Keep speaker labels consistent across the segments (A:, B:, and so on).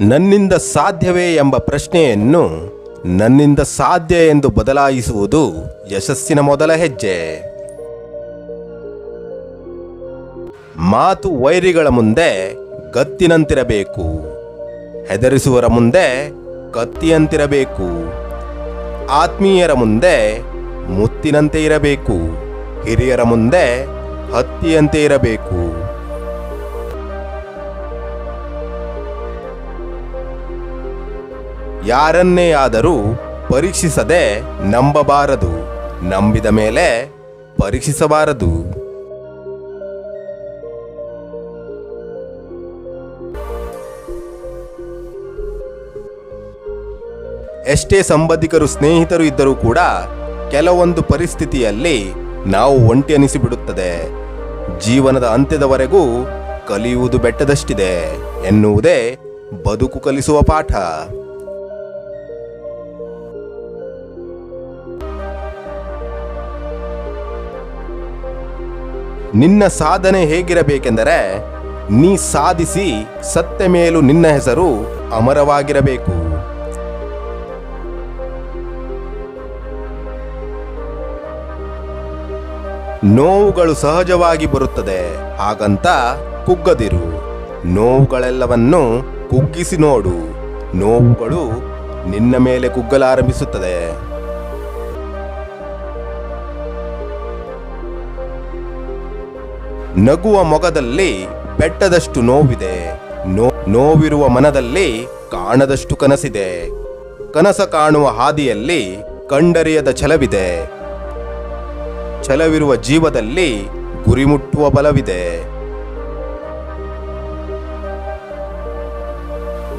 A: ನನ್ನಿಂದ ಸಾಧ್ಯವೇ ಎಂಬ ಪ್ರಶ್ನೆಯನ್ನು ನನ್ನಿಂದ ಸಾಧ್ಯ ಎಂದು ಬದಲಾಯಿಸುವುದು ಯಶಸ್ಸಿನ ಮೊದಲ ಹೆಜ್ಜೆ. ಮಾತು ವೈರಿಗಳ ಮುಂದೆ ಗತ್ತಿನಂತಿರಬೇಕು. ಹೆದರಿಸುವರ ಮುಂದೆ ಕತ್ತಿಯಂತಿರಬೇಕು ಆತ್ಮೀಯರ ಮುಂದೆ ಮುತ್ತಿನಂತೆ ಇರಬೇಕು. ಹಿರಿಯರ ಮುಂದೆ ಹತ್ತಿಯಂತೆ ಇರಬೇಕು. ಯಾರನ್ನೇ ಆದರೂ ಪರೀಕ್ಷಿಸದೆ ನಂಬಬಾರದು. ನಂಬಿದ ಮೇಲೆ ಪರೀಕ್ಷಿಸಬಾರದು. ಎಷ್ಟೇ ಸಂಬಂಧಿಕರು ಸ್ನೇಹಿತರು ಇದ್ದರೂ ಕೂಡ ಕೆಲವೊಂದು ಪರಿಸ್ಥಿತಿಯಲ್ಲಿ ನಾವು ಒಂಟಿ ಅನಿಸಿಬಿಡುತ್ತದೆ ಜೀವನದ ಅಂತ್ಯದವರೆಗೂ ಕಲಿಯುವುದು ಬೆಟ್ಟದಷ್ಟಿದೆ ಎನ್ನುವುದೇ ಬದುಕು ಕಲಿಸುವ ಪಾಠ. ನಿನ್ನ ಸಾಧನೆ ಹೇಗಿರಬೇಕೆಂದರೆ ನೀ ಸಾಧಿಸಿ ಸತ್ಯ ಮೇಲೂ ನಿನ್ನ ಹೆಸರು ಅಮರವಾಗಿರಬೇಕು. ನೋವುಗಳು ಸಹಜವಾಗಿ ಬರುತ್ತದೆ, ಹಾಗಂತ ಕುಗ್ಗದಿರು. ನೋವುಗಳೆಲ್ಲವನ್ನು ಕುಗ್ಗಿಸಿ ನೋಡು. ನೋವುಗಳು ನಿನ್ನ ಮೇಲೆ ಕುಗ್ಗಲಾರಂಭಿಸುತ್ತದೆ. ನಗುವ ಮೊಗದಲ್ಲಿ ಬೆಟ್ಟದಷ್ಟು ನೋವಿದೆ. ನೋ, ನೋವಿರುವ ಮನದಲ್ಲಿ ಕಾಣದಷ್ಟು ಕನಸಿದೆ. ಕನಸ ಕಾಣುವ ಹಾದಿಯಲ್ಲಿ ಕಂಡರಿಯದ ಛಲವಿದೆ. ಛಲವಿರುವ ಜೀವದಲ್ಲಿ ಗುರಿ ಮುಟ್ಟುವ ಬಲವಿದೆ.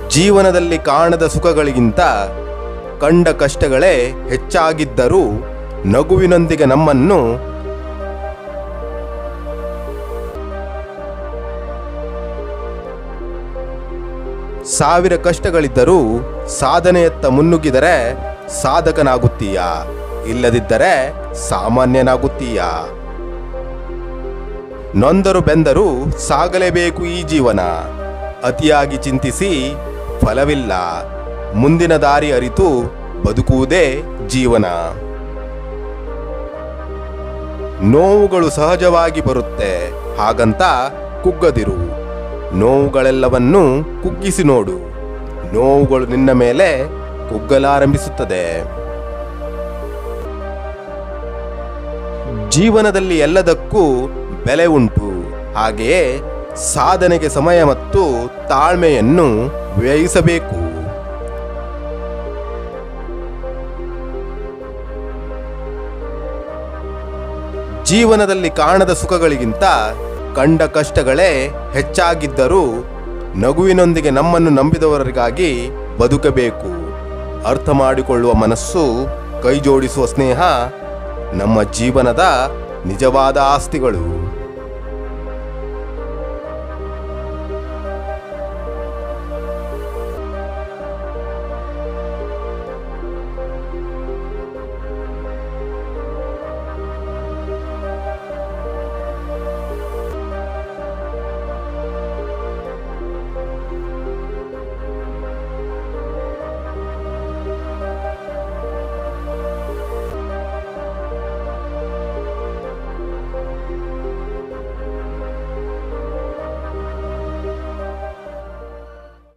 A: ಜೀವನದಲ್ಲಿ ಕಾಣದ ಸುಖಗಳಿಗಿಂತ ಕಂಡ ಕಷ್ಟಗಳೇ ಹೆಚ್ಚಾಗಿದ್ದರೂ ನಗುವಿನೊಂದಿಗೆ ನಮ್ಮನ್ನು ಸಾವಿರ ಕಷ್ಟಗಳಿದ್ದರೂ ಸಾಧನೆಯತ್ತ ಮುನ್ನುಗ್ಗಿದರೆ ಸಾಧಕನಾಗುತ್ತೀಯಾ? ಇಲ್ಲದಿದ್ದರೆ ಸಾಮಾನ್ಯನಾಗುತ್ತೀಯಾ? ನೊಂದರು ಬೆಂದರೂ ಸಾಗಲೇಬೇಕು ಈ ಜೀವನ. ಅತಿಯಾಗಿ ಚಿಂತಿಸಿ ಫಲವಿಲ್ಲ. ಮುಂದಿನ ದಾರಿ ಅರಿತು ಬದುಕುವುದೇ ಜೀವನ. ನೋವುಗಳು ಸಹಜವಾಗಿ ಬರುತ್ತೆ. ಹಾಗಂತ ಕುಗ್ಗದಿರು. ನೋವುಗಳೆಲ್ಲವನ್ನೂ ಕುಗ್ಗಿಸಿ ನೋಡು. ನೋವುಗಳು ನಿನ್ನ ಮೇಲೆ ಕುಗ್ಗಲಾರಂಭಿಸುತ್ತದೆ. ಜೀವನದಲ್ಲಿ ಎಲ್ಲದಕ್ಕೂ ಬೆಲೆ ಉಂಟು. ಹಾಗೆಯೇ ಸಾಧನೆಗೆ ಸಮಯ ಮತ್ತು ತಾಳ್ಮೆಯನ್ನು ವ್ಯಯಿಸಬೇಕು. ಜೀವನದಲ್ಲಿ ಕಾಣದ ಸುಖಗಳಿಗಿಂತ ಕಂಡ ಕಷ್ಟಗಳೇ ಹೆಚ್ಚಾಗಿದ್ದರೂ ನಗುವಿನೊಂದಿಗೆ ನಮ್ಮನ್ನು ನಂಬಿದವರಿಗಾಗಿ ಬದುಕಬೇಕು. ಅರ್ಥ ಮಾಡಿಕೊಳ್ಳುವ ಮನಸ್ಸು, ಕೈಜೋಡಿಸುವ ಸ್ನೇಹ ನಮ್ಮ ಜೀವನದ ನಿಜವಾದ ಆಸ್ತಿಗಳು.